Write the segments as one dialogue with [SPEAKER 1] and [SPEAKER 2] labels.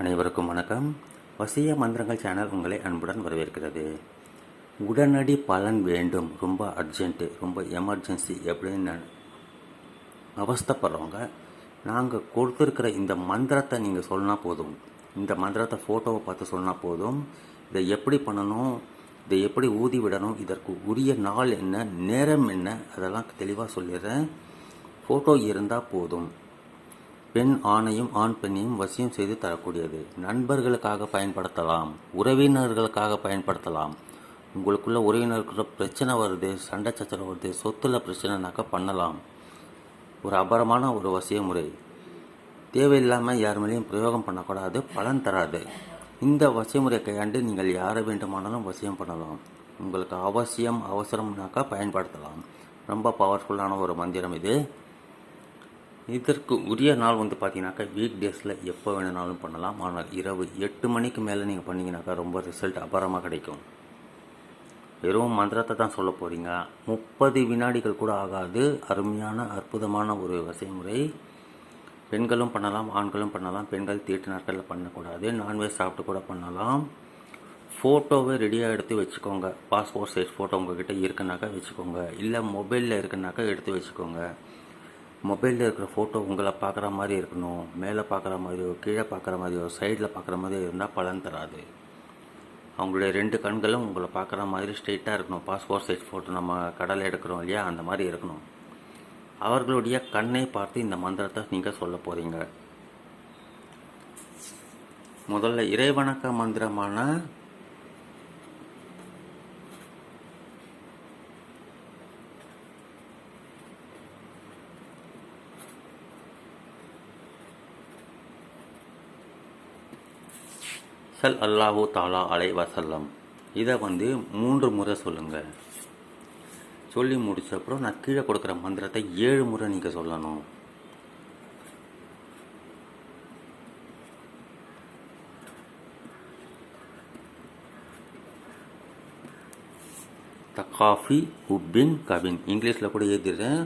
[SPEAKER 1] அனைவருக்கும் வணக்கம். வசிய மந்திரங்கள் சேனல் உங்களை அன்புடன் வரவேற்கிறது. உடனடி பலன் வேண்டும். ரொம்ப அர்ஜென்ட்டு ரொம்ப எமர்ஜென்சி எப்படின்னு அவஸ்தைப்படுறவங்க நாங்கள் கொடுத்துருக்கிற இந்த மந்திரத்தை நீங்கள் சொன்னா போதும். இந்த மந்திரத்தை ஃபோட்டோவை பார்த்து சொன்னால் போதும். இதை எப்படி பண்ணணும்? இதை எப்படி ஊதி விடணும்? இதற்கு உரிய நாள் என்ன? நேரம் என்ன? அதெல்லாம் தெளிவாக சொல்லிடுறேன். ஃபோட்டோ இருந்தால் போதும். பெண் ஆணையும் ஆண் பெண்ணையும் வசியம் செய்து தரக்கூடியது. நண்பர்களுக்காக பயன்படுத்தலாம். உறவினர்களுக்காக பயன்படுத்தலாம். உங்களுக்குள்ள உறவினருக்குள்ள பிரச்சனை வருது சண்டை சச்சரவு வருது சொத்துல பிரச்சனைனாக்கா பண்ணலாம். ஒரு அபரமான ஒரு வசிய முறை. தேவையில்லாமல் யார் மேலேயும் பிரயோகம் பண்ணக்கூடாது பலன் தராது. இந்த வசியமுறையை கையாண்டு நீங்கள் யாரை வேண்டுமானாலும் வசியம் பண்ணலாம். உங்களுக்கு அவசியம் அவசரம்னாக்கா பயன்படுத்தலாம். ரொம்ப பவர்ஃபுல்லான ஒரு மந்திரம் இது. இதற்கு உரிய நாள் வந்து பார்த்தீங்கன்னாக்கா வீக் டேஸில் எப்போ வேணுனாலும் பண்ணலாம். ஆனால் இரவு எட்டு மணிக்கு மேலே நீங்கள் பண்ணீங்கன்னாக்கா ரொம்ப ரிசல்ட் அபாரமாக கிடைக்கும். வெறும் மந்திரத்தை தான் சொல்ல போகிறீங்க முப்பது வினாடிகள் கூட ஆகாது. அருமையான அற்புதமான ஒரு வசைமுறை பெண்களும் பண்ணலாம் ஆண்களும் பண்ணலாம். பெண்கள் தீட்டு நாட்களில் பண்ணக்கூடாது. நான்வெஜ் சாப்பிட்டு கூட பண்ணலாம். ஃபோட்டோவை ரெடியாக எடுத்து வச்சுக்கோங்க. பாஸ்போர்ட் சைஸ் ஃபோட்டோ உங்ககிட்ட இருக்குனாக்கா வச்சுக்கோங்க. இல்லை மொபைலில் இருக்குனாக்கா எடுத்து வச்சுக்கோங்க. மொபைலில் இருக்கிற ஃபோட்டோ உங்களை பார்க்குற மாதிரி இருக்கணும். மேலே பார்க்குற மாதிரியோ கீழே பார்க்குற மாதிரியோ சைடில் பார்க்குற மாதிரியோ இருந்தால் பலன் தராது. அவங்களுடைய ரெண்டு கண்களும் உங்களை பார்க்குற மாதிரி ஸ்ட்ரெயிட்டாக இருக்கணும். பாஸ்போர்ட் சைஸ் ஃபோட்டோ நம்ம கடலை எடுக்கிறோம் இல்லையா? அந்த மாதிரி இருக்கணும். அவர்களுடைய கண்ணை பார்த்து இந்த மந்திரத்தை நீங்கள் சொல்ல போகிறீங்க முதல்ல இறைவணக்க மந்திரமான சல் அல்லாஹூ தாலா அலை வசல்லம் இதை வந்து மூன்று முறை சொல்லுங்கள் சொல்லி முடிச்ச அப்புறம் நான் கீழே கொடுக்குற மந்திரத்தை ஏழு முறை நீங்கள் சொல்லணும். தக்காஃபி உப்பின் கபின். இங்கிலீஷில் கூட எழுதிடுறேன்.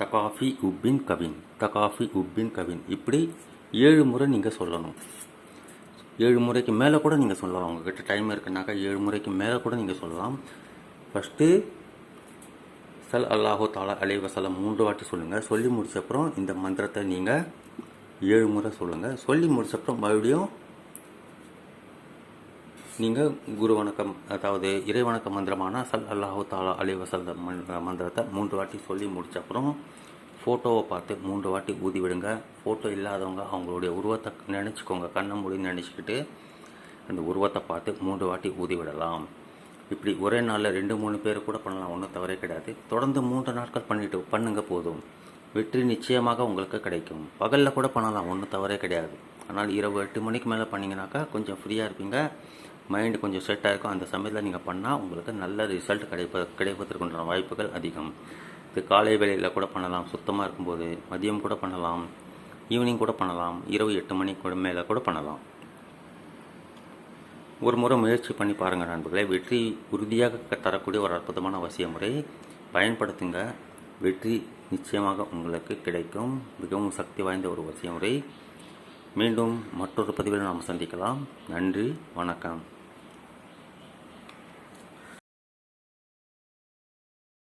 [SPEAKER 1] தகாஃபி உப்பின் கவின் தகாஃபி உப்பின் கவின். இப்படி ஏழு முறை நீங்கள் சொல்லணும். ஏழு முறைக்கு மேலே கூட நீங்கள் சொல்லலாம். உங்ககிட்ட டைம் இருக்குனாக்கா ஏழு முறைக்கு மேலே கூட நீங்கள் சொல்லலாம். ஃபஸ்ட்டு சல் அல்லாஹோ தாலா அலை வசலம் மூன்று வாட்டி சொல்லுங்கள் சொல்லி முடிச்சப்புறம் இந்த மந்திரத்தை நீங்கள் ஏழு முறை சொல்லுங்கள் சொல்லி முடிச்சப்புறம் மறுபடியும் நீங்கள் குரு வணக்கம் அதாவது இறை வணக்க மந்திரமான சல் அல்லாஹு தாலா அலி வசல் மந்திரத்தை மூன்று வாட்டி சொல்லி முடித்த அப்புறம் ஃபோட்டோவை பார்த்து மூன்று வாட்டி ஊதி விடுங்க. ஃபோட்டோ இல்லாதவங்க அவங்களுடைய உருவத்தை நினச்சிக்கோங்க. கண்ணை மூடி நினச்சிக்கிட்டு அந்த உருவத்தை பார்த்து மூன்று வாட்டி ஊதி விடலாம். இப்படி ஒரே நாளில் ரெண்டு மூணு பேர் கூட பண்ணலாம். ஒன்றும் தவறே கிடையாது. தொடர்ந்து மூன்று நாட்கள் பண்ணிட்டு பண்ணுங்க போதும். வெற்றி நிச்சயமாக உங்களுக்கு கிடைக்கும். பகலில் கூட பண்ணலாம். ஒன்றும் தவறே கிடையாது. ஆனால் இரவு எட்டு மணிக்கு மேலே பண்ணிங்கனாக்கா கொஞ்சம் ஃப்ரீயாக இருப்பீங்க. மைண்டு கொஞ்சம் செட் ஆகிருக்கும் அந்த சமயத்தில் நீங்கள் பண்ணால் உங்களுக்கு நல்ல ரிசல்ட் கிடைப்ப கிடைப்பதற்குண்டான வாய்ப்புகள் அதிகம். இது காலை வேளையில் கூட பண்ணலாம் சுத்தமாக இருக்கும்போது மதியம் கூட பண்ணலாம் ஈவினிங் கூட பண்ணலாம் இரவு எட்டு மணி கூட மேலே கூட பண்ணலாம். ஒரு முறை முயற்சி பண்ணி பாருங்கள் நண்பர்களே வெற்றி உறுதியாக தரக்கூடிய ஒரு அற்புதமான அவசிய முறை. பயன்படுத்துங்க. வெற்றி நிச்சயமாக உங்களுக்கு கிடைக்கும். மிகவும் சக்தி வாய்ந்த ஒரு வசிய முறை. மீண்டும் மற்றொரு பதிவில் நாம் சந்திக்கலாம். நன்றி வணக்கம்.